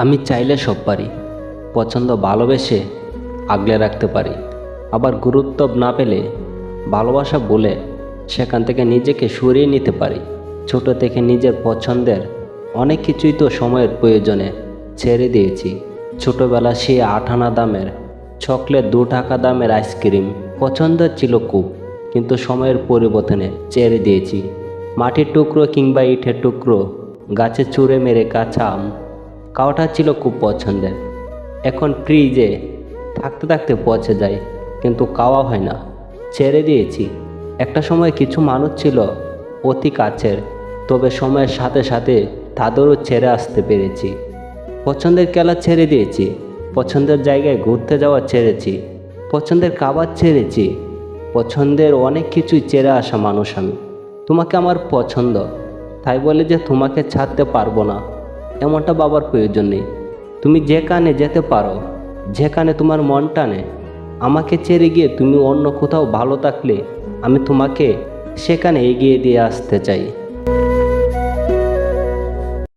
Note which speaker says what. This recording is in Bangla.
Speaker 1: আমি চাইলে সব পারি, পছন্দ ভালোবেসে আগলে রাখতে পারি। আবার গুরুত্ব না পেলে ভালোবাসা বলে সেখান থেকে নিজেকে সরিয়ে নিতে পারি। ছোট থেকে নিজের পছন্দের অনেক কিছুই তো সময়ের প্রয়োজনে ছেড়ে দিয়েছি। ছোটোবেলা সে আঠানা দামের চকলেট দু টাকা দামের আইসক্রিম পছন্দের ছিল খুব, কিন্তু সময়ের পরিবর্তনে ছেড়ে দিয়েছি। মাটির টুকরো কিংবা ইটের টুকরো, গাছে চুড়ে মেরে কাঁচা আম খাওয়াটা ছিল খুব পছন্দের। এখন ফ্রিজে থাকতে থাকতে পচে যায়, কিন্তু কাওয়া হয় না। ছেড়ে দিয়েছি। একটা সময় কিছু মানুষ ছিল অতি কাছের, তবে সময়ের সাথে সাথে তাদেরও ছেড়ে আসতে পেরেছি। পছন্দের খেলা ছেড়ে দিয়েছি, পছন্দের জায়গায় ঘুরতে যাওয়া ছেড়েছি, পছন্দের খাবার ছেড়েছি, পছন্দের অনেক কিছুই ছেড়ে আসা মানুষ আমি। তোমাকে আমার পছন্দ, তাই বলে যে তোমাকে ছাড়তে পারব না। এমনটা বাবার প্রয়োজন নেই। তুমি যেখানে যেতে পারো যেখানে তোমার মন টানে, আমাকে ছেড়ে গিয়ে তুমি অন্য কোথাও ভালো থাকলে আমি তোমাকে সেখানে এগিয়ে দিয়ে আসতে চাই।